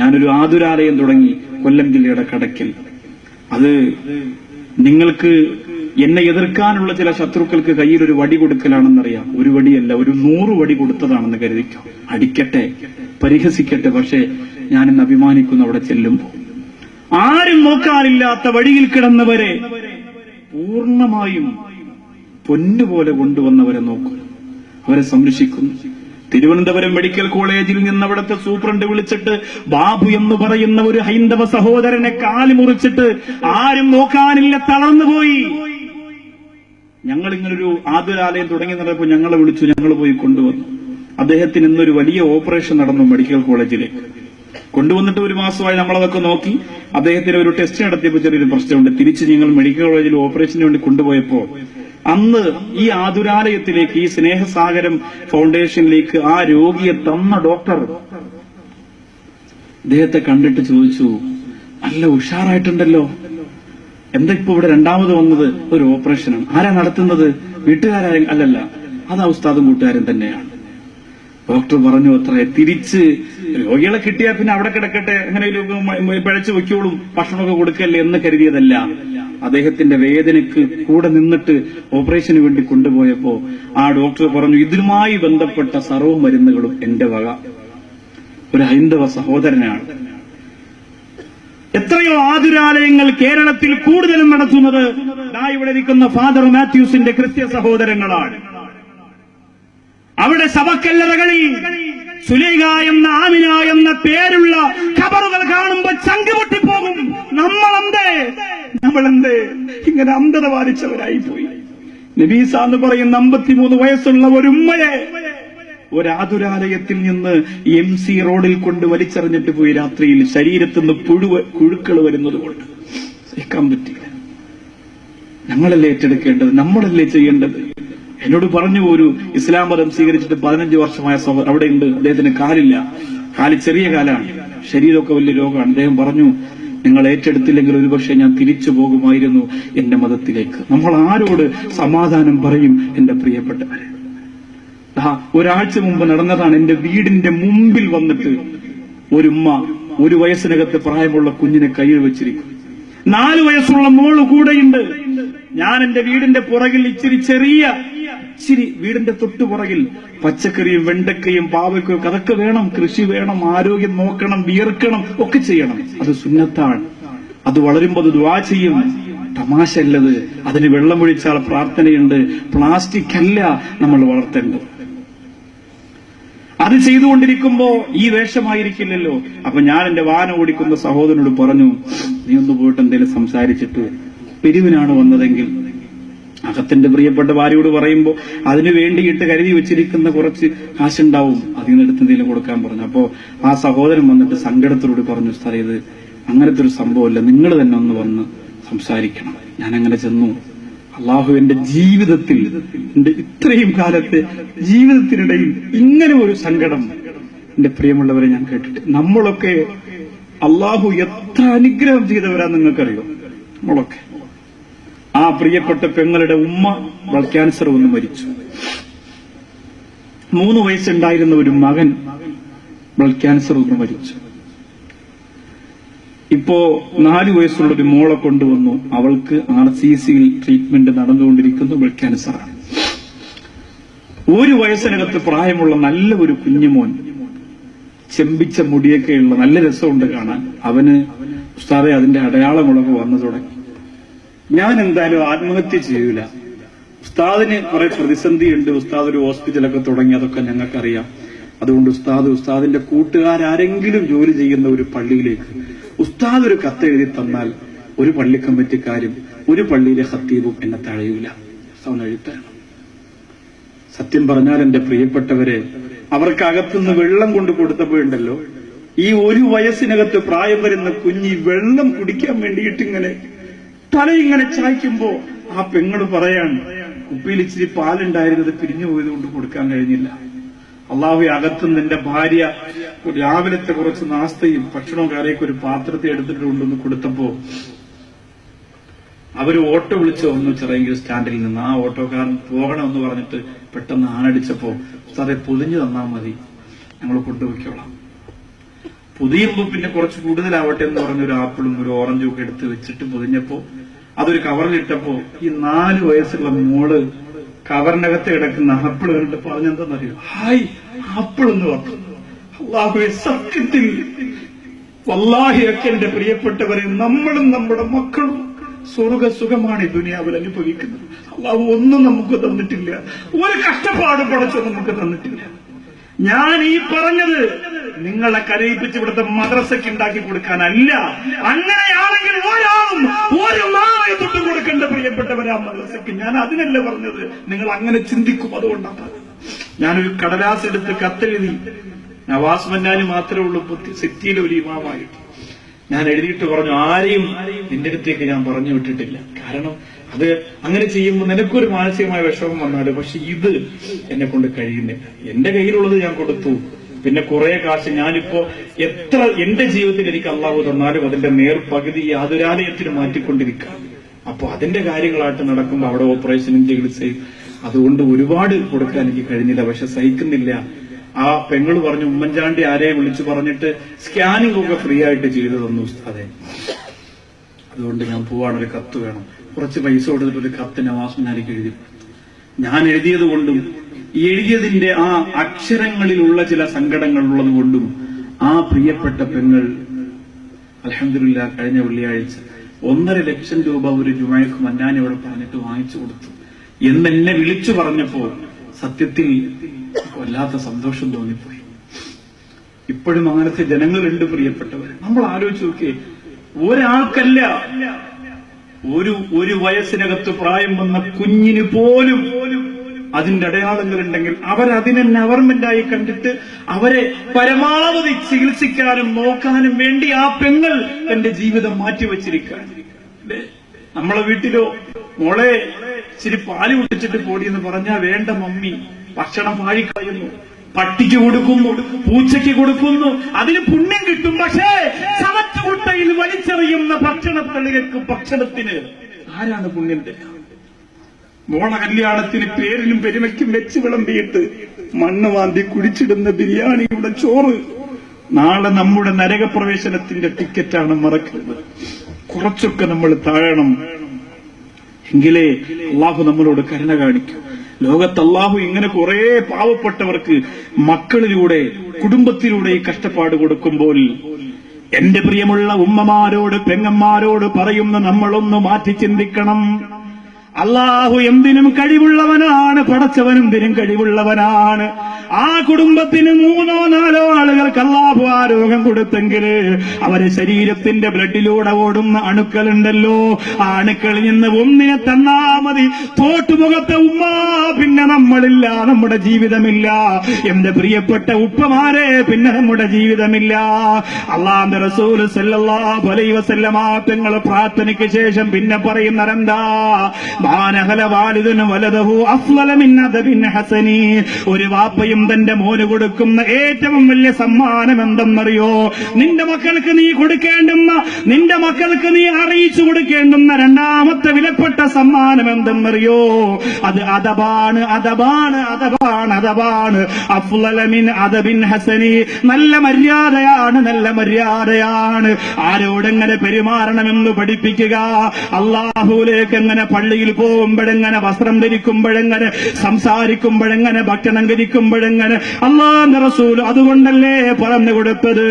ഞാനൊരു ആതുരാലയം തുടങ്ങി കൊല്ലം ജില്ലയുടെ കടക്കിൽ അത് നിങ്ങൾക്ക് എന്നെ എതിർക്കാനുള്ള ചില ശത്രുക്കൾക്ക് കയ്യിൽ ഒരു വടി കൊടുക്കലാണെന്നറിയാം. ഒരു വടിയല്ല ഒരു നൂറ് വടി കൊടുത്തതാണെന്ന് കരുതിക്കോ? അടിക്കട്ടെ പരിഹസിക്കട്ടെ പക്ഷേ ഞാൻ ഇന്ന് അഭിമാനിക്കുന്നു അവിടെ ചെല്ലുമ്പോൾ. ആരും നോക്കാനില്ലാത്ത വഴിയിൽ കിടന്നവരെ പൂർണമായും പൊന്നുപോലെ കൊണ്ടുവന്നവരെ നോക്കുന്നു അവരെ സംരക്ഷിക്കുന്നു. തിരുവനന്തപുരം മെഡിക്കൽ കോളേജിൽ നിന്ന് അവിടുത്തെ സൂപ്രണ്ട് വിളിച്ചിട്ട് ബാബു എന്ന് പറയുന്ന ഒരു ഹൈന്ദവ സഹോദരനെ കാലി മുറിച്ചിട്ട് ആരും നോക്കാനില്ല തളർന്നു പോയി. ഞങ്ങൾ ഇങ്ങനൊരു ആതുരാലയം തുടങ്ങി നടന്നപ്പോൾ ഞങ്ങളെ വിളിച്ചു ഞങ്ങൾ പോയി കൊണ്ടുവന്നു. അദ്ദേഹത്തിന് ഇന്നൊരു വലിയ ഓപ്പറേഷൻ നടന്നു മെഡിക്കൽ കോളേജിലേക്ക് കൊണ്ടുവന്നിട്ട് ഒരു മാസമായി നമ്മളതൊക്കെ നോക്കി. അദ്ദേഹത്തിന് ഒരു ടെസ്റ്റ് നടത്തിയപ്പോൾ ചെറിയൊരു പ്രശ്നമുണ്ട്. തിരിച്ച് ഞങ്ങൾ മെഡിക്കൽ കോളേജിൽ ഓപ്പറേഷന് വേണ്ടി കൊണ്ടുപോയപ്പോൾ അന്ന് ഈ ആതുരാലയത്തിലേക്ക് ഈ സ്നേഹസാഗരം ഫൗണ്ടേഷനിലേക്ക് ആ രോഗിയെ തന്ന ഡോക്ടർ അദ്ദേഹത്തെ കണ്ടിട്ട് ചോദിച്ചു നല്ല ഉഷാറായിട്ടുണ്ടല്ലോ. എന്താ ഇപ്പൊ ഇവിടെ രണ്ടാമത് വന്നത്? ഒരു ഓപ്പറേഷനാണ്. ആരാ നടത്തുന്നത്? വീട്ടുകാരും അല്ലല്ല. അത് ഉസ്താദും കൂട്ടുകാരും തന്നെയാണ്. ഡോക്ടർ പറഞ്ഞു അത്ര തിരിച്ച് രോഗികളെ കിട്ടിയാൽ പിന്നെ അവിടെ കിടക്കട്ടെ അങ്ങനെ പിഴച്ചു വെക്കോളും ഭക്ഷണമൊക്കെ കൊടുക്കല്ലേ എന്ന് കരുതിയതല്ല. അദ്ദേഹത്തിന്റെ വേദനയ്ക്ക് കൂടെ നിന്നിട്ട് ഓപ്പറേഷന് വേണ്ടി കൊണ്ടുപോയപ്പോ ആ ഡോക്ടർ പറഞ്ഞു ഇതുമായി ബന്ധപ്പെട്ട സർവ മരുന്നുകളും എന്റെ വക. ഒരു ഹൈന്ദവ സഹോദരനാണ്. എത്രയോ ആതുരാലയങ്ങൾ കേരളത്തിൽ കൂടുതലും നടത്തുന്നത്. ഇരിക്കുന്ന ഫാദർ മാത്യൂസിന്റെ കൃത്യ സഹോദരങ്ങളാണ്. അവിടെ ശവക്കല്ലറകളിൽ സുലൈഖ എന്ന ആമിന എന്ന പേരുള്ള ഖബറുകൾ കാണുമ്പോൾ ചങ്ക് പൊട്ടിപ്പോകും നമ്മളെന്തേ? നമ്മളെന്തേ? ഇങ്ങനെ അന്ധത ബാധിച്ചവരായി പോയി നബീസ എന്ന് പറയുന്ന അമ്പത്തിമൂന്ന് വയസ്സുള്ള ഒരു ഉമ്മയെ ഒരാതുരാലയത്തിൽ നിന്ന് എം സി റോഡിൽ കൊണ്ട് വലിച്ചെറിഞ്ഞിട്ട് പോയി രാത്രിയിൽ ശരീരത്തിൽ നിന്ന് പുഴുവ കുഴുക്കൾ വരുന്നത് കൊണ്ട്. സഹിക്കാൻ പറ്റില്ല. ഞങ്ങളല്ലേ ഏറ്റെടുക്കേണ്ടത്? നമ്മളല്ലേ ചെയ്യേണ്ടത്? എന്നോട് പറഞ്ഞു ഒരു ഇസ്ലാം മതം സ്വീകരിച്ചിട്ട് പതിനഞ്ച് വർഷമായ അവിടെ ഉണ്ട് അദ്ദേഹത്തിന് കാലില്ല. കാൽ ചെറിയ കാലാണ്. ശരീരമൊക്കെ വലിയ രോഗമാണ്. അദ്ദേഹം പറഞ്ഞു നിങ്ങൾ ഏറ്റെടുത്തില്ലെങ്കിൽ ഒരുപക്ഷെ ഞാൻ തിരിച്ചു പോകുമായിരുന്നു എന്റെ മതത്തിലേക്ക്. നമ്മൾ ആരോട് സമാധാനം പറയും എന്റെ പ്രിയപ്പെട്ടവരെ? ഒരാഴ്ച മുമ്പ് നടന്നതാണ് എന്റെ വീടിന്റെ മുമ്പിൽ വന്നിട്ട് ഒരുമ്മ ഒരു വയസ്സിനകത്ത് പ്രായമുള്ള കുഞ്ഞിനെ കയ്യിൽ വെച്ചിരിക്കും നാല് വയസ്സുള്ള മോൾ കൂടെയുണ്ട്. ഞാൻ എന്റെ വീടിന്റെ പുറകിൽ ഇച്ചിരി ചെറിയ ഇച്ചിരി വീടിന്റെ തൊട്ടുപുറകിൽ പച്ചക്കറിയും വെണ്ടക്കയും പാവയ്ക്കും അതൊക്കെ വേണം കൃഷി വേണം ആരോഗ്യം നോക്കണം വിയർക്കണം ഒക്കെ ചെയ്യണം. അത് സുന്നത്താണ്. അത് വളരുമ്പോൾ അത് ദ്വാ ചെയ്യും. തമാശ അല്ലത് അതിന് വെള്ളമൊഴിച്ചാൽ പ്രാർത്ഥനയുണ്ട്. പ്ലാസ്റ്റിക് അല്ല നമ്മൾ വളർത്തേണ്ടത്. അത് ചെയ്തുകൊണ്ടിരിക്കുമ്പോ ഈ വേഷമായിരിക്കില്ലല്ലോ. അപ്പൊ ഞാൻ എന്റെ വാഹനം ഓടിക്കുന്ന സഹോദരനോട് പറഞ്ഞു നീ ഒന്ന് പോയിട്ട് എന്തെങ്കിലും സംസാരിച്ചിട്ട് പിരിവിനാണ് വന്നതെങ്കിൽ അകത്തിന്റെ പ്രിയപ്പെട്ട ഭാര്യയോട് പറയുമ്പോൾ അതിനു വേണ്ടിയിട്ട് കരുതി വെച്ചിരിക്കുന്ന കുറച്ച് കാശുണ്ടാവും. അതിൽ നിന്ന് എടുത്ത് എന്തെങ്കിലും കൊടുക്കാൻ പറഞ്ഞു. അപ്പോ ആ സഹോദരൻ വന്നിട്ട് സങ്കടത്തോട് പറഞ്ഞു സാർ ഇത് അങ്ങനത്തെ ഒരു സംഭവമല്ല. നിങ്ങൾ തന്നെ ഒന്ന് വന്ന് സംസാരിക്കണം. ഞാൻ അങ്ങനെ ചെന്നു. അള്ളാഹു എന്റെ ജീവിതത്തിൽ എന്റെ ഇത്രയും കാലത്തെ ജീവിതത്തിനിടയിൽ ഇങ്ങനെ ഒരു സങ്കടം എന്റെ പ്രിയമുള്ളവരെ ഞാൻ കേട്ടിട്ട് നമ്മളൊക്കെ അള്ളാഹു എത്ര അനുഗ്രഹം ചെയ്തവരാ നിങ്ങൾക്കറിയോ? നമ്മളൊക്കെ. ആ പ്രിയപ്പെട്ട പെങ്ങളുടെ ഉമ്മ ക്യാൻസർ വന്ന് മരിച്ചു. മൂന്ന് വയസ്സുണ്ടായിരുന്ന ഒരു മകൻ ബ്ലഡ് ക്യാൻസർ വന്ന് മരിച്ചു. ഇപ്പോ നാല് വയസ്സുള്ള ഒരു മോളെ കൊണ്ടുവന്നു. അവൾക്ക് ആർ സി സിയിൽ ട്രീറ്റ്മെന്റ് നടന്നുകൊണ്ടിരിക്കുന്നു ബ്ലഡ് ക്യാൻസറാണ് ഒരു വയസ്സിനകത്ത് പ്രായമുള്ള നല്ല ഒരു കുഞ്ഞുമോൻ ചെമ്പിച്ച മുടിയൊക്കെയുള്ള നല്ല രസമുണ്ട് കാണാൻ. അവന് ഉസ്താദെ അതിന്റെ അടയാളങ്ങളൊക്കെ വന്നു തുടങ്ങി. ഞാൻ എന്തായാലും ആത്മഹത്യ ചെയ്യൂല. ഉസ്താദിന് കുറെ പ്രതിസന്ധിയുണ്ട്. ഉസ്താദ് ഒരു ഹോസ്പിറ്റലൊക്കെ തുടങ്ങി അതൊക്കെ ഞങ്ങൾക്കറിയാം. അതുകൊണ്ട് ഉസ്താദ് ഉസ്താദിന്റെ കൂട്ടുകാരെങ്കിലും ജോലി ചെയ്യുന്ന ഒരു പള്ളിയിലേക്ക്. ഉസ്താദ് ഒരു കത്ത് എഴുതി തന്നാൽ ഒരു പള്ളി കമ്മിറ്റിക്കാരും ഒരു പള്ളിയിലെ ഹത്തീബും എന്നെ തഴയൂല. എഴുത്തരണം. സത്യം പറഞ്ഞാൽ എന്റെ പ്രിയപ്പെട്ടവരെ അവർക്ക് അകത്തുനിന്ന് വെള്ളം കൊണ്ട് കൊടുത്തപ്പോഴുണ്ടല്ലോ. ഈ ഒരു വയസ്സിനകത്ത് പ്രായം വരുന്ന കുഞ്ഞി വെള്ളം കുടിക്കാൻ വേണ്ടിയിട്ട് ഇങ്ങനെ തല ഇങ്ങനെ ചായ്ക്കുമ്പോ ആ പെങ്ങൾ പറയാണ് കുപ്പിയിൽ ഇച്ചിരി പാലുണ്ടായിരുന്നത് പിരിഞ്ഞു പോയത് കൊണ്ട് കൊടുക്കാൻ കഴിഞ്ഞില്ല. അള്ളാഹു അകത്തും നിന്റെ ഭാര്യ രാവിലത്തെ കുറച്ച് നാസ്തയും ഭക്ഷണവും കറിയൊക്കെ ഒരു പാത്രത്തിൽ എടുത്തിട്ട് കൊണ്ടുവന്ന് കൊടുത്തപ്പോ അവർ ഓട്ടോ വിളിച്ച് വന്നു ചെറിയെങ്കിൽ സ്റ്റാൻഡിൽ നിന്ന് ആ ഓട്ടോക്കാരൻ പോകണമെന്ന് പറഞ്ഞിട്ട് പെട്ടെന്ന് ആണടിച്ചപ്പോ സാറെ പൊതിഞ്ഞു തന്നാൽ മതി. ഞങ്ങൾ കൊണ്ടുപോയിക്കോളാം. പൊതിയുമ്പോ പിന്നെ കുറച്ച് കൂടുതലാവട്ടെ എന്ന് പറഞ്ഞ ഒരു ആപ്പിളും ഒരു ഓറഞ്ചും ഒക്കെ എടുത്ത് വെച്ചിട്ട് പൊതിഞ്ഞപ്പോ അതൊരു കവറിലിട്ടപ്പോ ഈ നാല് വയസ്സുള്ള മോൾ കവറിനകത്ത് കിടക്കുന്ന ആപ്പിൾ കണ്ടിട്ട് പറഞ്ഞെന്താന്നറിയോ? ഹായ് ആപ്പിൾ എന്ന് പറഞ്ഞു. അള്ളാഹുവെ സത്യത്തിൽ വല്ലാഹിയൊക്കെ എന്റെ പ്രിയപ്പെട്ടവരെ നമ്മളും നമ്മുടെ മക്കളും സ്വർഗ സുഖമാണ് ഈ ദുനിയാവിൽ അനുഭവിക്കുന്നത്. അള്ളാഹു ഒന്നും നമുക്ക് തന്നിട്ടില്ല. ഒരു കഷ്ടപ്പാട് പടച്ചോ നമുക്ക് തന്നിട്ടില്ല. ഞാൻ ഈ പറഞ്ഞത് നിങ്ങളെ കരയിപ്പിച്ച് ഇവിടുത്തെ മദ്രസയ്ക്ക് ഉണ്ടാക്കി കൊടുക്കാനല്ല. അങ്ങനെയാണെങ്കിൽ ഒരാളും ഒരു നാളെ തൊട്ട് കൊടുക്കേണ്ട പ്രിയപ്പെട്ടവരാ മദ്രസയ്ക്ക്. ഞാൻ അതിനല്ല പറഞ്ഞത്. നിങ്ങൾ അങ്ങനെ ചിന്തിക്കും. അതുകൊണ്ടാണ്. ഞാനൊരു കടലാസ് എടുത്ത് കത്തെഴുതി. നവാസ് മന്നാനി മാത്രമേ ഉള്ളൂ സിറ്റിയിലെ ഒരു ഇമാമായിട്ട്. ഞാൻ എഴുതിയിട്ട് പറഞ്ഞു ആരെയും നിന്റെ അടുത്തേക്ക് ഞാൻ പറഞ്ഞു വിട്ടിട്ടില്ല. കാരണം അത് അങ്ങനെ ചെയ്യുമ്പോൾ നിനക്കൊരു മാനസികമായ വിഷമം വന്നാലും പക്ഷെ ഇത് എന്നെ കൊണ്ട് കഴിയുന്നില്ല. എന്റെ കയ്യിലുള്ളത് ഞാൻ കൊടുത്തു. പിന്നെ കുറെ കാശ് ഞാനിപ്പോ എത്ര എന്റെ ജീവിതത്തിൽ എനിക്ക് അള്ളാഹു തന്നാലും അതിന്റെ നേർപകുതി ഈ ആതുരാലയത്തിന് മാറ്റിക്കൊണ്ടിരിക്കാം. അപ്പൊ അതിന്റെ കാര്യങ്ങളായിട്ട് നടക്കുമ്പോൾ അവിടെ ഓപ്പറേഷനും ചികിത്സയും അതുകൊണ്ട് ഒരുപാട് കൊടുക്കാൻ എനിക്ക് കഴിഞ്ഞില്ല പക്ഷെ സഹിക്കുന്നില്ല. ആ പെങ്ങൾ പറഞ്ഞു ഉമ്മൻചാണ്ടി ആരെയും വിളിച്ചു പറഞ്ഞിട്ട് സ്കാനിംഗ് ഒക്കെ ഫ്രീ ആയിട്ട് ചെയ്തു തന്നു അതെ അതുകൊണ്ട് ഞാൻ പോവാണ് ഒരു കത്ത് വേണം. കുറച്ച് പൈസ കൊടുത്തിട്ട് ഒരു കത്ത് നവാസ് എഴുതി. ഞാൻ എഴുതിയത് കൊണ്ടും എഴുതിയതിന്റെ ആ അക്ഷരങ്ങളിലുള്ള ചില സങ്കടങ്ങൾ ഉള്ളത് കൊണ്ടും ആ പ്രിയപ്പെട്ട പെങ്ങൾ അലഹമില്ല കഴിഞ്ഞ വെള്ളിയാഴ്ച ഒന്നര ലക്ഷം രൂപ ഒരു ജുമഴക്ക് മന്നാൻ ഇവിടെ പറഞ്ഞിട്ട് വാങ്ങിച്ചു കൊടുത്തു. എന്ന് വിളിച്ചു പറഞ്ഞപ്പോ സത്യത്തിൽ വല്ലാത്ത സന്തോഷം തോന്നിപ്പോയി. ഇപ്പോഴും അങ്ങനത്തെ ജനങ്ങളുണ്ട് പ്രിയപ്പെട്ടവർ. നമ്മൾ ആലോചിച്ച് നോക്കിയേ ഒരാൾക്കല്ല ഒരു ഒരു വയസ്സിനകത്ത് പ്രായം വന്ന കുഞ്ഞിന് പോലും അതിന്റെ അടയാളങ്ങൾ ഉണ്ടെങ്കിൽ അവരതിനെ നവർമെന്റായി കണ്ടിട്ട് അവരെ പരമാവധി ചികിത്സിക്കാനും നോക്കാനും വേണ്ടി ആ പെങ്ങൾ എന്റെ ജീവിതം മാറ്റിവെച്ചിരിക്കാൻ? നമ്മളെ വീട്ടിലോ മോളെ ഇച്ചിരി പാൽ കുടിച്ചിട്ട് പോടിയെന്ന് പറഞ്ഞാ വേണ്ട മമ്മി ഭക്ഷണം പാഴിക്കളയുന്നു പട്ടിക്ക് കൊടുക്കുന്നു പൂച്ചയ്ക്ക് കൊടുക്കുന്നു. അതിന് പുണ്യം കിട്ടും പക്ഷേ ചവറ്റുകുട്ടയിൽ വലിച്ചെറിയുന്ന ഭക്ഷണത്തളികൾക്ക് ഭക്ഷണത്തിന് ആരാണ് പുണ്യം മോള കല്യാണത്തിന് പേരിനും പെരുമയ്ക്കും വെച്ച് വിളമ്പിയിട്ട് മണ്ണ് വാന്തി കുടിച്ചിടുന്ന ബിരിയാണിയുടെ ചോറ്. നാളെ നമ്മുടെ നരകപ്രവേശനത്തിന്റെ ടിക്കറ്റാണ് മറക്കുന്നത് കുറച്ചൊക്കെ നമ്മൾ താഴണം. എങ്കിലേ അള്ളാഹു നമ്മളോട് കരുണ കാണിക്കും. ലോകത്ത് അള്ളാഹു ഇങ്ങനെ കുറെ പാവപ്പെട്ടവർക്ക് മക്കളിലൂടെ കുടുംബത്തിലൂടെ കഷ്ടപ്പാട് കൊടുക്കുമ്പോൾ എന്റെ പ്രിയമുള്ള ഉമ്മമാരോട് പെങ്ങന്മാരോട് പറയുന്ന നമ്മളൊന്ന് മാറ്റി ചിന്തിക്കണം. അള്ളാഹു എന്തിനും കഴിവുള്ളവനാണ് പടച്ചവനും എന്തിനും കഴിവുള്ളവനാണ്. ആ കുടുംബത്തിന് മൂന്നോ നാലോ ആളുകൾക്ക് അള്ളാഹു ആ രോഗം കൊടുത്തെങ്കിൽ അവരെ ശരീരത്തിന്റെ ബ്ലഡിലൂടെ ഓടുന്ന അണുക്കളുണ്ടല്ലോ. ആ അണുക്കളിൽ നിന്ന് ഒന്നിനെ തന്നാ മതി. തോട്ടുമുഖത്തെ ഉമ്മ പിന്നെ നമ്മളില്ല നമ്മുടെ ജീവിതമില്ല. എന്റെ പ്രിയപ്പെട്ട ഉപ്പമാരെ പിന്നെ നമ്മുടെ ജീവിതമില്ല. അള്ളാന്റെ റസൂൽ അലൈഹി വസല്ലമ തങ്ങൾ പ്രാർത്ഥനയ്ക്ക് ശേഷം പിന്നെ പറയുന്നതെന്താ? ഒരു വാപ്പയും തന്റെ മോന് കൊടുക്കുന്ന ഏറ്റവും വലിയ സമ്മാനം എന്തെന്നറിയോ നിന്റെ മക്കൾക്ക് നീ കൊടുക്കേണ്ടുന്ന നിന്റെ മക്കൾക്ക് നീ അറിയിച്ചു കൊടുക്കേണ്ടുന്ന രണ്ടാമത്തെ വിലപ്പെട്ട സമ്മാനം എന്തെന്നറിയോ അത് അതബാണ് അതബാണ് അതബാണ് അതബാണ് അഫ്ളല മിൻ അദബിൻ ഹസനി. നല്ല മര്യാദയാണ് നല്ല മര്യാദയാണ്. ആരോടെങ്ങനെ പെരുമാറണമെന്ന് പഠിപ്പിക്കുക? അള്ളാഹുലേക്ക് എങ്ങനെ പള്ളിയിൽ പോകുമ്പോഴെങ്ങനെ വസ്ത്രം ധരിക്കുമ്പോഴെങ്ങനെ സംസാരിക്കുമ്പോഴെങ്ങനെ ഭക്ഷണം കഴിക്കുമ്പോഴെങ്ങനെ? അള്ളാഹ് റസൂൽ അതുകൊണ്ടല്ലേ പറഞ്ഞു കൊടുത്തത്?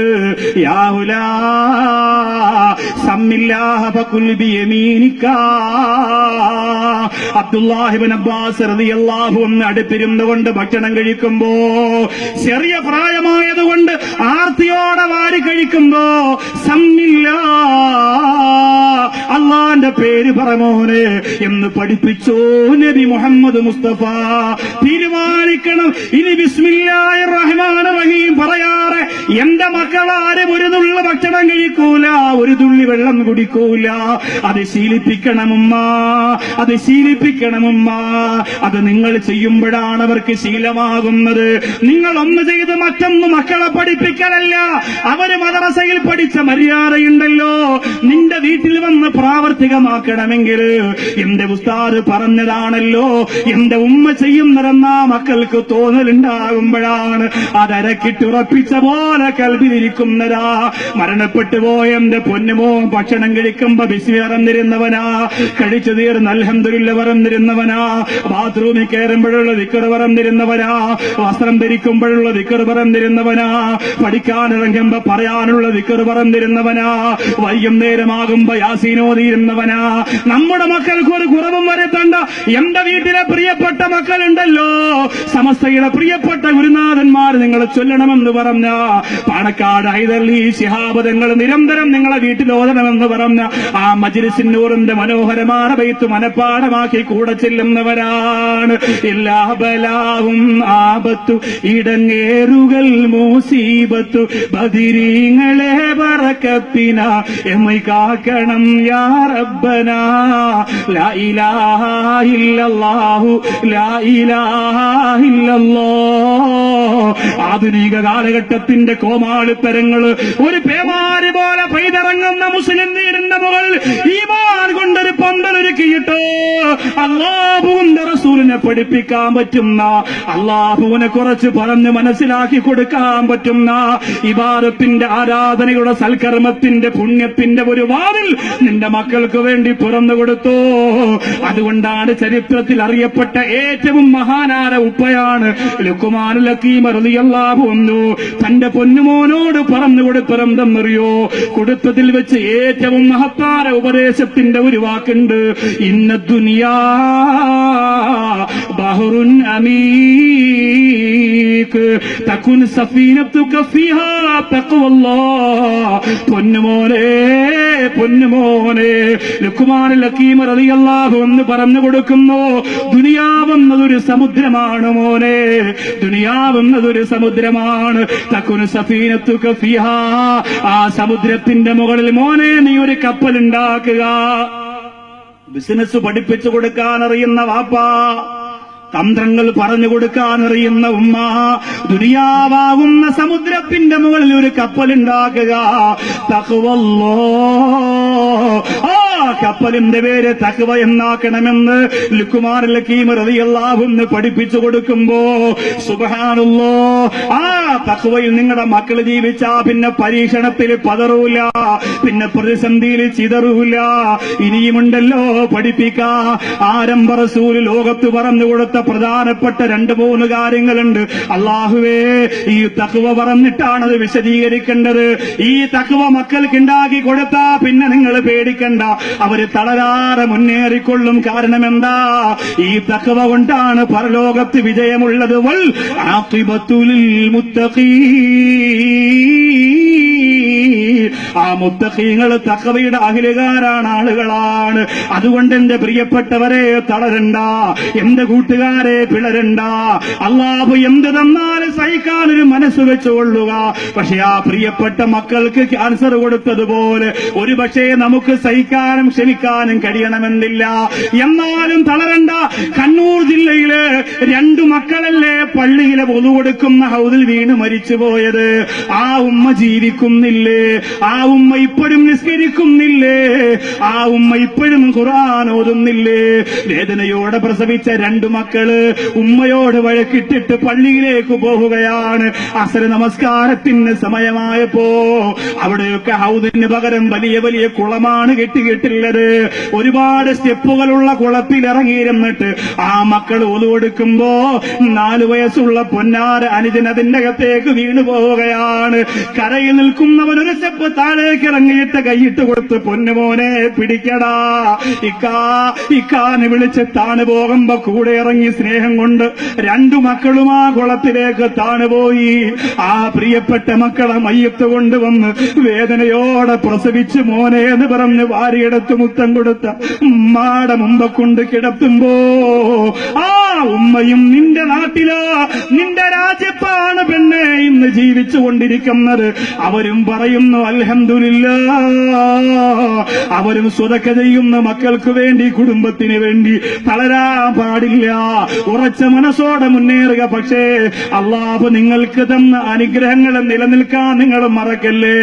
യാഹുല അബ്ബാസ് അടുത്തിരുന്നുകൊണ്ട് ഭക്ഷണം കഴിക്കുമ്പോ ചെറിയ പ്രായമായത് കൊണ്ട് ആർത്തിയോടെ വാരി കഴിക്കുമ്പോ സമ്മില്ല അള്ളാന്റെ പേര് പറമോനെ എന്ന് പഠിപ്പിച്ചോ നബി മുഹമ്മദ് മുസ്തഫ. തീരുമാനിക്കണം. ഇനി ബിസ്മില്ലാഹി റഹ്മാൻ റഹീം പറയാറ് എന്റെ മക്കളാരും ഒരു നുള്ള ഭക്ഷണം കഴിക്കൂല ഒരു തുള്ളി വെള്ളം കുടിക്കൂല. അത് ശീലിപ്പിക്കണമുമ്മ അത് ശീലിപ്പിക്കണമുമ്മ അത് നിങ്ങൾ ചെയ്യുമ്പോഴാണ് അവർക്ക് ശീലമാകുന്നത്. നിങ്ങൾ ഒന്ന് ചെയ്ത് മറ്റൊന്ന് മക്കളെ പഠിപ്പിക്കലല്ല. അവർ മദ്രസയിൽ പഠിച്ച മര്യാദയുണ്ടല്ലോ. നിന്റെ വീട്ടിൽ വന്ന് പ്രാവർത്തികമാക്കണമെങ്കിൽ എന്റെ ഉസ്താദ് പറഞ്ഞതാണല്ലോ. എന്റെ ഉമ്മ ചെയ്യും നിറന്ന മക്കൾക്ക് തോന്നലുണ്ടാകുമ്പോഴാണ് അതരക്കിട്ടുറപ്പിച്ച പോലെ കൽവിരിക്കുന്നതാ മരണപ്പെട്ടു പോയ എന്റെ പൊന്നുമോ ഭക്ഷണം കഴിക്കുമ്പോ ബിസി ഇറന്നിരുന്നവനാ കഴിച്ചു തീർന്ന് അൽഹംദുലില്ല പറന്നിരുന്നവനാ. ബാത്റൂമിൽ കയറുമ്പോഴുള്ള ദിക്കർ പറന്നിരുന്നവനാ. വസ്ത്രം ധരിക്കുമ്പോഴുള്ള ദിക്കർ പറന്നിരുന്നവനാ. പഠിക്കാനിറങ്ങുമ്പോ പറയാനുള്ള ദിക്കർ പറന്നിരുന്നവനാ. വൈകുന്നേരമാകുമ്പോ യാസീനോതിയിരുന്നവനാ നമ്മുടെ മക്കൾക്ക് ഒരു കുറവും വരുത്തണ്ട എന്റെ വീട്ടിലെ പ്രിയപ്പെട്ട മക്കളുണ്ടല്ലോ. സമസ്തയുടെ പ്രിയപ്പെട്ട ഗുരുനാഥന്മാർ നിങ്ങൾ ചൊല്ലണമെന്ന് പറഞ്ഞ. പാണക്കാട് ഹൈദർലി ശിഹാബദങ്ങൾ നിരന്തരം നിങ്ങളെ വീട്ടിൽ ഓതണമെന്ന് പറഞ്ഞ. ആ മജിലിസിന്നൂറിന്റെ മനോഹരമായ ബൈത്ത് മനപ്പാടമാക്കി കൂടെ ചെല്ലുന്നവരാണ്. എല്ലാ ആപത്തു ഇടങ്ങേറുകൾ മൂസീബത്തു ബദിരീങ്ങളെ പറക്കത്തിന എമ്മ കാക്കണം ആധുനിക കാലഘട്ടത്തിന്റെ കോമാളിത്തരങ്ങൾ ഒരു പേമാരി പോലെ പെയ്തിറങ്ങുന്ന മുസ്ലിം നീരിന്റെ മുകൾ ഈ മാർ കൊണ്ടൊരു പന്തലൊരുക്കിയിട്ട് അള്ളാഹുവിന്റെ റസൂലിനെ പഠിപ്പിക്കാൻ പറ്റുന്ന അള്ളാഹുവിനെ കുറച്ച് പറഞ്ഞ് മനസ്സിലാക്കി കൊടുക്കാൻ പറ്റുന്ന ഇബാദത്തിന്റെ ആരാധനയുടെ സൽക്കർമ്മത്തിന്റെ പുണ്യത്തിന്റെ ഒരു വാതിൽ നിന്റെ മക്കൾക്ക് വേണ്ടി തുറന്നു കൊടുത്തു. അതുകൊണ്ടാണ് ചരിത്രത്തിൽ അറിയപ്പെട്ട ഏറ്റവും മഹാനാര ഉപ്പയാണ് ലുക്കുമാൻ ലക്കീമ റളിയല്ലാഹു അൻഹു. തന്റെ പൊന്നുമോനോട് പറഞ്ഞു കൊടുത്തരെന്തെന്നറിയോ കൊടുത്തതിൽ വെച്ച് ഏറ്റവും മഹത്താര ഉപദേശത്തിന്റെ ഒരു വാക്കുണ്ട്. ഇന്ന ദുനിയാ ബഹറുൻ അമീക് തകുൻ സഫീനത്തുക ഫിഹാ തഖ്വല്ലാഹ് പൊന്നുമോനെ പൊന്നുമോനെ ലുക്കുമാൻ ലക്കീമ റളിയല്ലാഹു എന്ന് പറഞ്ഞു കൊടുക്കുന്നു ദുനിയാവെന്നതൊരു സമുദ്രമാണ് മോനെ. ദുനിയാവെന്നതൊരു സമുദ്രമാണ്. തക്കുന് സഫീനത്തുക ഫിഹാ. ആ സമുദ്രത്തിന്റെ മുകളിൽ മോനെ നീ ഒരു കപ്പൽ ഉണ്ടാക്കുക ബിസിനസ് പഠിപ്പിച്ചു കൊടുക്കാൻ അറിയുന്ന വാപ്പ. തന്ത്രങ്ങൾ പറഞ്ഞു കൊടുക്കാൻ അറിയുന്ന ഉമ്മ ദുനിയാവാകുന്ന സമുദ്രത്തിന്റെ മുകളിൽ ഒരു കപ്പലുണ്ടാക്കുക. തകവല്ലോ ആ കപ്പലിന്റെ പേര് തക്കുവ എന്നാക്കണമെന്ന് ലുക്കുമാർ ലക്കീം റളിയല്ലാഹുന്ന് പഠിപ്പിച്ചു കൊടുക്കുമ്പോ സുബഹാനുള്ളോ ആ തക്കുവയിൽ നിങ്ങളുടെ മക്കൾ ജീവിച്ചാ പിന്നെ പരീക്ഷണത്തിൽ പതറൂല പിന്നെ പ്രതിസന്ധിയിൽ ചിതറൂല. ഇനിയുമുണ്ടല്ലോ പഠിപ്പിക്ക. ആരംഭ റസൂൽ ലോകത്ത് പറഞ്ഞു കൊടുത്ത പ്രധാനപ്പെട്ട രണ്ട് മൂന്ന് കാര്യങ്ങളുണ്ട്. അള്ളാഹുവേ ഈ തക്കുവ പറഞ്ഞിട്ടാണ് അത് വിശദീകരിക്കേണ്ടത്. ഈ തക്കുവ മക്കൾക്ക് ഉണ്ടാക്കി കൊടുത്താ പിന്നെ നിങ്ങൾ പേടിക്കണ്ട. അവർ തളരാറെ മുന്നേറിക്കൊള്ളും. കാരണം എന്താ? ഈ തക്കുവ കൊണ്ടാണ് പരലോകത്ത് വിജയമുള്ളത്. വൽ ആ മുത്തഖീങ്ങൾ തക്കവയുടെ അഖിലുകാരാണ് ആളുകളാണ്. അതുകൊണ്ട് എന്റെ പ്രിയപ്പെട്ടവരെ തളരണ്ട. എന്റെ കൂട്ടുകാരെ പിളരണ്ട. അള്ളാഹു എന്ത് തന്നാലും സഹിക്കാനൊരു മനസ്സ് വെച്ചുകൊള്ളുക. പക്ഷെ ആ പ്രിയപ്പെട്ട മക്കൾക്ക് ക്യാൻസർ കൊടുത്തതുപോലെ ഒരു പക്ഷേ നമുക്ക് സഹിക്കാനും ക്ഷമിക്കാനും കഴിയണമെന്നില്ല. എന്നാലും തളരണ്ട. കണ്ണൂർ ജില്ലയിലെ രണ്ടു മക്കളല്ലേ പള്ളിയിലെ പൊതു കൊടുക്കുന്ന ഹൗദിൽ വീണ് മരിച്ചുപോയത്. ആ ഉമ്മ ജീവിക്കുന്നില്ലേ? ആ ഉമ്മ ഇപ്പോഴും നിസ്കരിക്കുന്നില്ലേ? ആ ഉമ്മ ഇപ്പോഴും ഖുർആൻ ഓതുന്നില്ലേ? വേദനയോടെ പ്രസവിച്ച രണ്ടു മക്കൾ ഉമ്മയോട് വഴക്കിട്ടിട്ട് പള്ളിയിലേക്ക് പോവുകയാണ്. അസര നമസ്കാരത്തിന് സമയമായപ്പോ അവിടെയൊക്കെ ഹൗദിന് പകരം വലിയ വലിയ കുളമാണ് കെട്ടിക്കിട്ടുള്ളത് ഒരുപാട് സ്റ്റെപ്പുകളുള്ള കുളത്തിൽ ഇറങ്ങിയിരുന്നിട്ട് ആ മക്കൾ ഒതുകൊടുക്കുമ്പോ നാലു വയസ്സുള്ള പൊന്നാര അനുജൻ അതിന്റെ അകത്തേക്ക് വീണു പോവുകയാണ്. കരയിൽ നിൽക്കുന്നവൻ ഒരു സ്റ്റെപ്പ് താഴേക്ക് ഇറങ്ങിയിട്ട് കൈയിട്ട് കൊടുത്ത് പൊന്നുമോനെ പിടിക്കടാ. ഇക്കാ ഇക്കാന്ന് വിളിച്ച് താണു പോകുമ്പോ കൂടെ ഇറങ്ങി സ്നേഹം കൊണ്ട് രണ്ടു മക്കളും ആ കുളത്തിലേക്ക് താണുപോയി. ആ പ്രിയപ്പെട്ട മക്കളെ മയ്യത്ത് കൊണ്ടുവന്ന് വേദനയോടെ പ്രസവിച്ച് മോനെ എന്ന് പറഞ്ഞ് വാരിയെടുത്ത് മുത്തം കൊടുത്ത ഉമ്മാടെ മുമ്പ് കൊണ്ട് കിടത്തുമ്പോ ആ ഉമ്മയും നിന്റെ നാട്ടിലോ നിന്റെ രാജ്യത്താണ് ജീവിച്ചു കൊണ്ടിരിക്കുന്നത് അവരും പറയുന്നു അൽഹംദുലില്ല. അവരും സ്വതക്ക ചെയ്യുന്ന മക്കൾക്ക് വേണ്ടി കുടുംബത്തിന് വേണ്ടി തളരാൻ പാടില്ല. ഉറച്ച മനസ്സോടെ മുന്നേറുക. പക്ഷേ അള്ളാഹു നിങ്ങൾക്ക് തന്ന അനുഗ്രഹങ്ങൾ നിലനിൽക്കാൻ നിങ്ങൾ മറക്കല്ലേ?